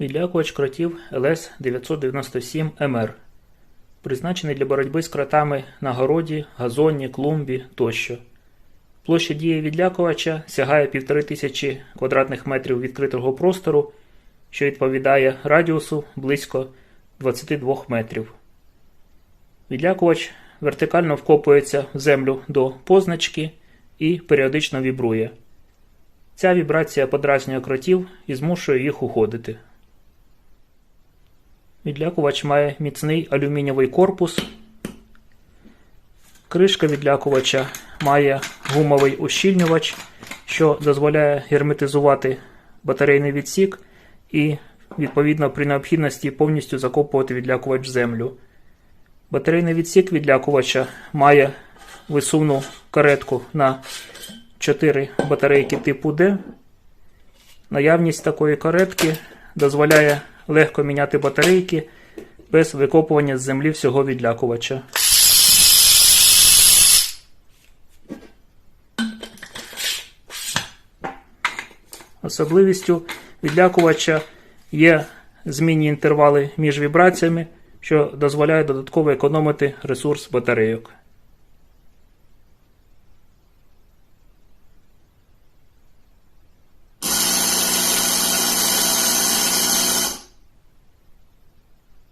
Відлякувач кротів ЛС-997МР. Призначений для боротьби з кротами на городі, газоні, клумбі тощо. Площа дії відлякувача сягає 1500 квадратних метрів відкритого простору, що відповідає радіусу близько 22 метрів. Відлякувач вертикально вкопується в землю до позначки і періодично вібрує. Ця вібрація подразнює кротів і змушує їх уходити. Відлякувач має міцний алюмінієвий корпус. Кришка відлякувача має гумовий ущільнювач, що дозволяє герметизувати батарейний відсік і, відповідно, при необхідності повністю закопувати відлякувач в землю. Батарейний відсік відлякувача має висувну каретку на 4 батарейки типу D. Наявність такої каретки дозволяє легко міняти батарейки без викопування з землі всього відлякувача. Особливістю відлякувача є змінні інтервали між вібраціями, що дозволяє додатково економити ресурс батарейок.